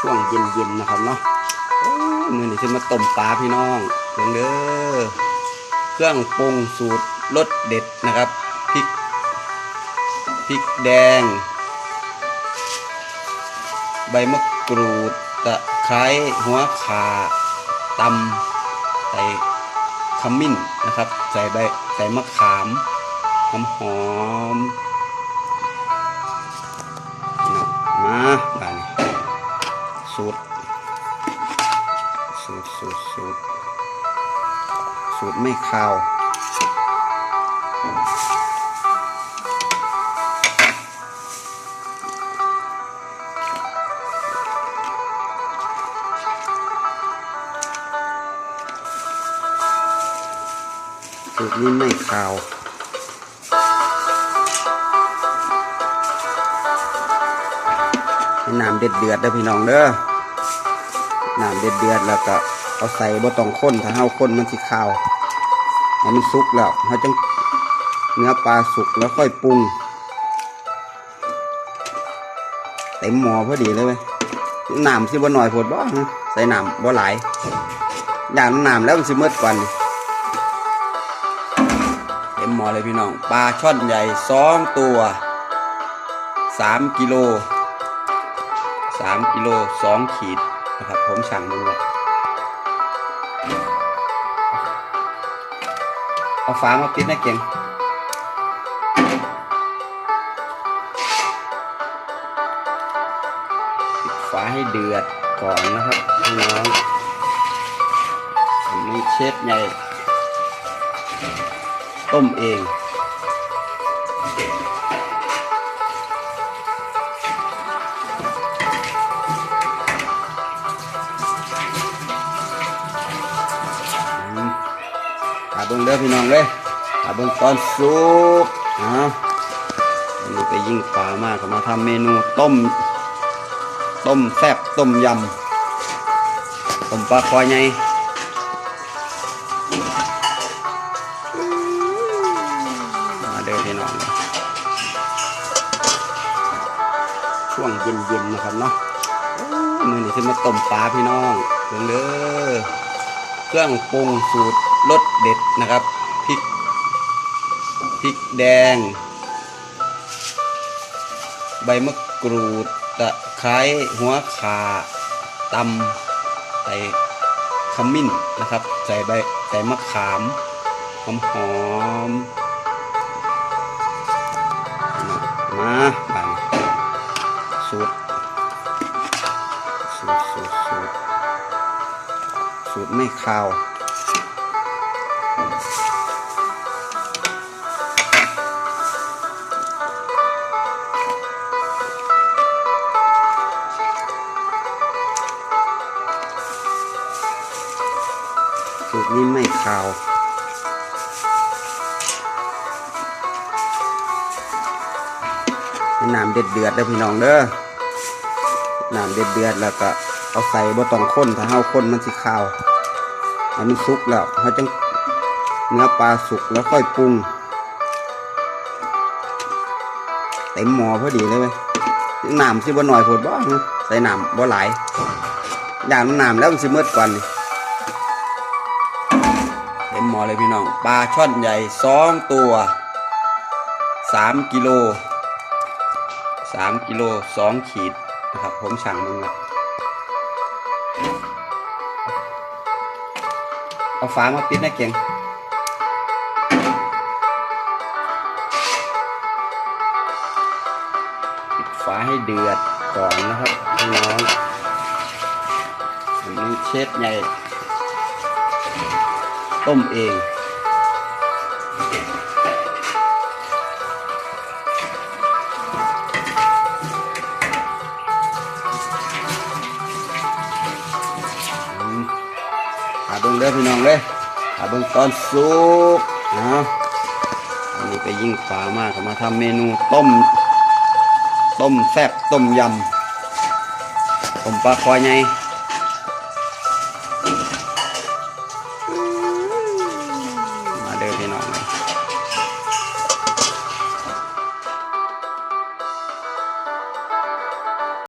ช่วงเย็นๆนะครับเนาะมือนี่ขึ้นมาต้มปลาพี่น้องเพิ่งเด้อเครื่องปรุงสูตรรสเด็ดนะครับพริกพริกแดง ใบมะกรูดตะไคร้หัวข่าตำใส่ขมิ้นนะครับ ใส่ใบใส่มะขามหอมหอม สูตร สูตรสูตรสูตรสูตรไม่คาวสูตรนี้ไม่คาวน้ำเด็ดเดือดเด้อพี่น้องเด้อ น้ำเดือดเดือดแล้วก็เอาใส่บ่ต้องข้นถ้าเฮาข้นมันสิขาวมันสุกแล้วเฮาจังเนื้อปลาสุกแล้วค่อยปรุงเต็มหม้อพอดีเลยเว้ยน้ำสิบ่น้อยโพดบ่ฮะใส่น้ำบ่หลายอย่างน้ำแล้วมันสิมืดกว่านี่เต็มหม้อเลยพี่น้องปลาช่อนใหญ่สองตัวสามกิโลสามกิโลสองขีด นะครับผมสั่งดูเลยเอาฝามาปิดนะเก่งปิดฝาให้เดือดก่อนนะครับพี่น้องผมนี่เชฟใหญ่ต้มเองาเบิ้งเด้อพี่น้องเลยตาเบิ้งตอนสุกอ่าอันนี้ไปยิ่งปลามากก็มาทำเมนูต้ม ต้มแซ่บต้มยำต้มปลาคอยไงมาเด้อพี่น้องช่วงเย็นๆนะครับเนาะมือนี้ขึ้นมาต้มปลาพี่น้องเบิ่งเด้อเครื่องปรุงสูตร รสเด็ดนะครับพริกพริกแดง ใบมะกรูดตะไคร้หัวข่าตำใส่ขมิ้นนะครับ ใส่ใบใส่มะขามหอมหอมมาบานสูตรสูตรสูตรสูตรสูตรไม่คาว สูตรนี้ไม่คาวน้ำเด็ดเดือดเด้อพี่น้องเด้อน้ำเดือดเดือดแล้วก็เอาใส่บ่ต้องข้นถ้าเฮาข้นมันสิขาว ให้มันสุกแล้วเฮาจัง เนื้อปลาสุกแล้วค่อยปรุง เต็มหม้อพอดีเลยเว้ยน้ำสิบ่น้อยโพดบ่ฮะใส่น้ำบ่หลายอย่างน้ำแล้วมันสิมืดก่อนเต็มหม้อเลยพี่น้อง ปลาช่อนใหญ่สองตัวสามกิโลสามกิโลสองขีดนะครับ ผมสั่งมึงละเอาฝามาปิดนะเก่ง ฝาให้เดือดก่อนนะครับพี่น้องผมนี่เชฟใหญ่ต้มเองอืมหาเบิ่งเด้อพี่น้องเลยหาเบิ่งตอนสุกนะอันนี้ไปยิ่งปลามากมาทำเมนูต้ม ต้มแซ่บต้มยำต้มปลาคอยไง